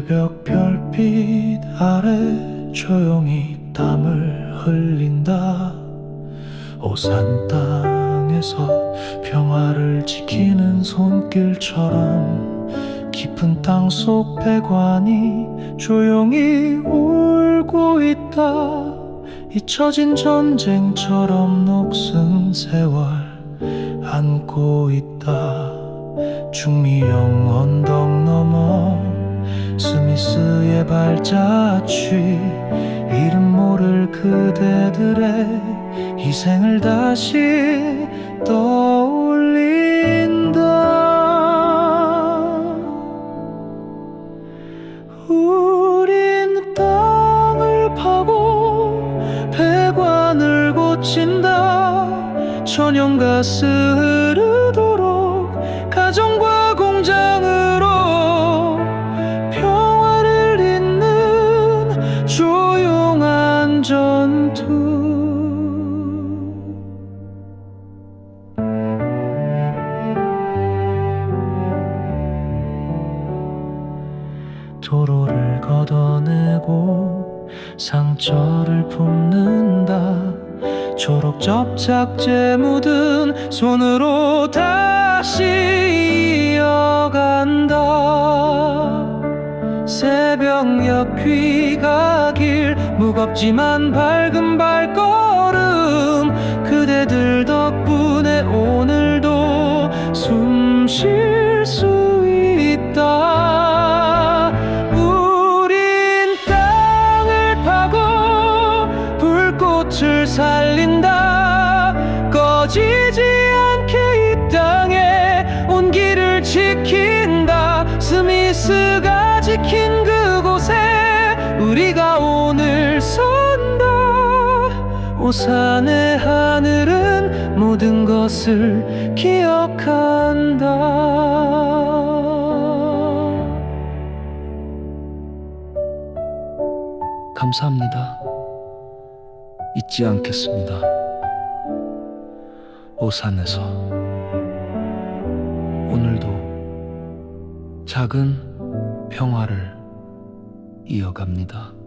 새벽 별빛 아래 조용히 땀을 흘린다. 오산 땅에서 평화를 지키는 손길처럼 깊은 땅속 배관이 조용히 울고 있다. 잊혀진 전쟁처럼 녹슨 세월 안고 있다. 중미영 언덕 발자취 이름 모를 그대들의 희생을 다시 떠올린다. 우린 땅을 파고 배관을 고친다. 천연가스 흐르 도로를 걷어내고 상처를 품는다. 초록 접착제 묻은 손으로 다시 이어간다. 새벽녘 귀가 길 무겁지만 밝은 발걸음. 그대들 덕분에 오늘도 숨 쉴 수 있다 꽃을 살린다. 꺼지지 않게 이 땅에 온기를 지킨다. 스미스가 지킨 그곳에 우리가 오늘 선다. 오산의 하늘은 모든 것을 기억한다. 감사합니다. 잊지 않겠습니다. 오산에서 오늘도 작은 평화를 이어갑니다.